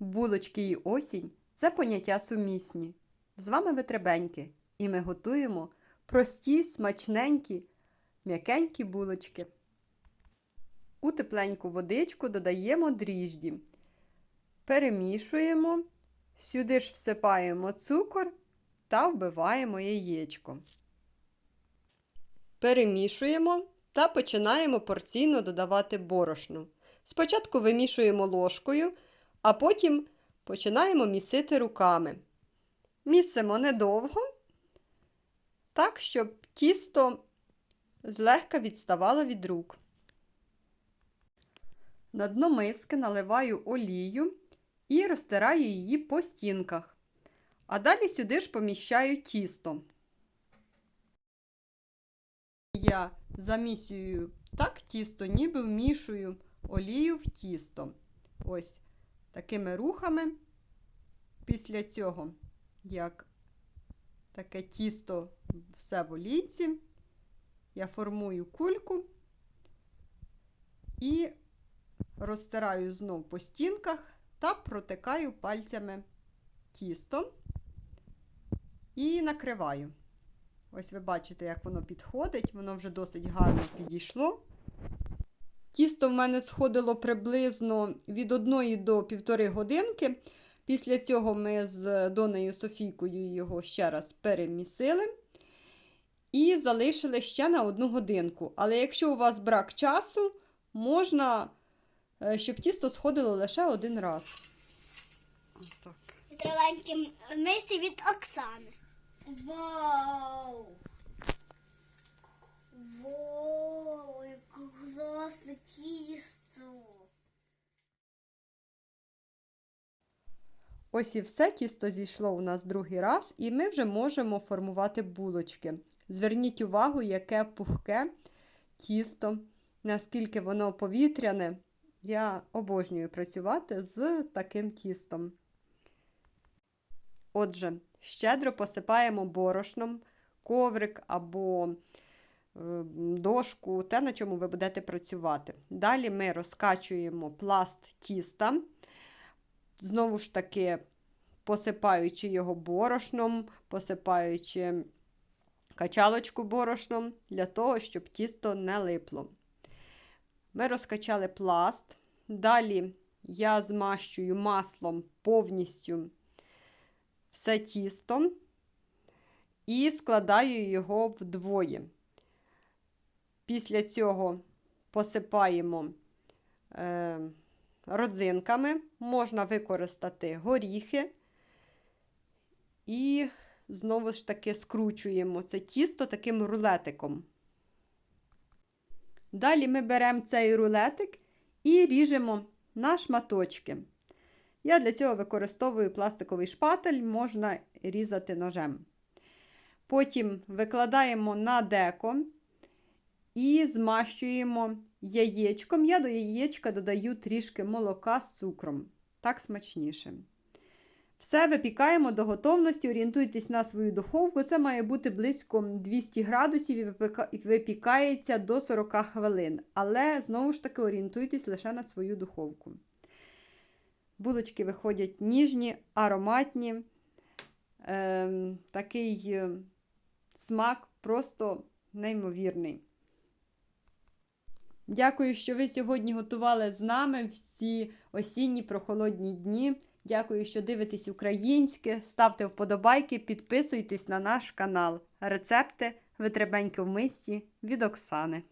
Булочки і осінь це поняття сумісні. З вами Витребеньки, і ми готуємо прості, смачненькі, м'якенькі булочки. У тепленьку водичку додаємо дріжджі. Перемішуємо, сюди ж всипаємо цукор та вбиваємо яєчко. Перемішуємо та починаємо порційно додавати борошно. Спочатку вимішуємо ложкою, а потім починаємо місити руками. Місимо недовго, так, щоб тісто злегка відставало від рук. На дно миски наливаю олію і розтираю її по стінках. А далі сюди ж поміщаю тісто. Я замісюю так тісто, ніби вмішую олію в тісто. Ось такими рухами. Після цього, як таке тісто все в олійці, я формую кульку і розтираю знов по стінках та протикаю пальцями тісто і накриваю. Ось ви бачите, як воно підходить, воно вже досить гарно підійшло. Тісто в мене сходило приблизно від 1 до 1,5 годинки. Після цього ми з Донею Софійкою його ще раз перемісили і залишили ще на 1 годинку. Але якщо у вас брак часу, можна, е, щоб тісто сходило лише один раз. Отак. Тривенькі мисі від Оксани. Вау, яке класне тісто! Ось і все тісто зійшло у нас другий раз, і ми вже можемо формувати булочки. Зверніть увагу, яке пухке тісто, наскільки воно повітряне. Я обожнюю працювати з таким тістом. Отже, щедро посипаємо борошном коврик або е, дошку, те, на чому ви будете працювати. Далі ми розкачуємо пласт тіста, знову ж таки, посипаючи його борошном, посипаючи качалочку борошном, для того, щоб тісто не липло. Ми розкачали пласт. Далі я змащую маслом повністю все тісто і складаю його вдвоє. Після цього посипаємо е, родзинками, можна використати горіхи і знову ж таки скручуємо це тісто таким рулетиком. Далі ми беремо цей рулетик і ріжемо на шматочки. Я для цього використовую пластиковий шпатель, можна різати ножем. Потім викладаємо на деко і змащуємо яєчком. Я до яєчка додаю трішки молока з цукром. Так смачніше. Все випікаємо до готовності, орієнтуйтесь на свою духовку. Це має бути близько 200 градусів і випікається до 40 хвилин. Але, знову ж таки, орієнтуйтесь лише на свою духовку. Булочки виходять ніжні, ароматні. Е, такий смак просто неймовірний. Дякую, що ви сьогодні готували з нами в ці осінні прохолодні дні. Дякую, що дивитесь українське. Ставте вподобайки, підписуйтесь на наш канал. Рецепти витребеньки в мисті від Оксани.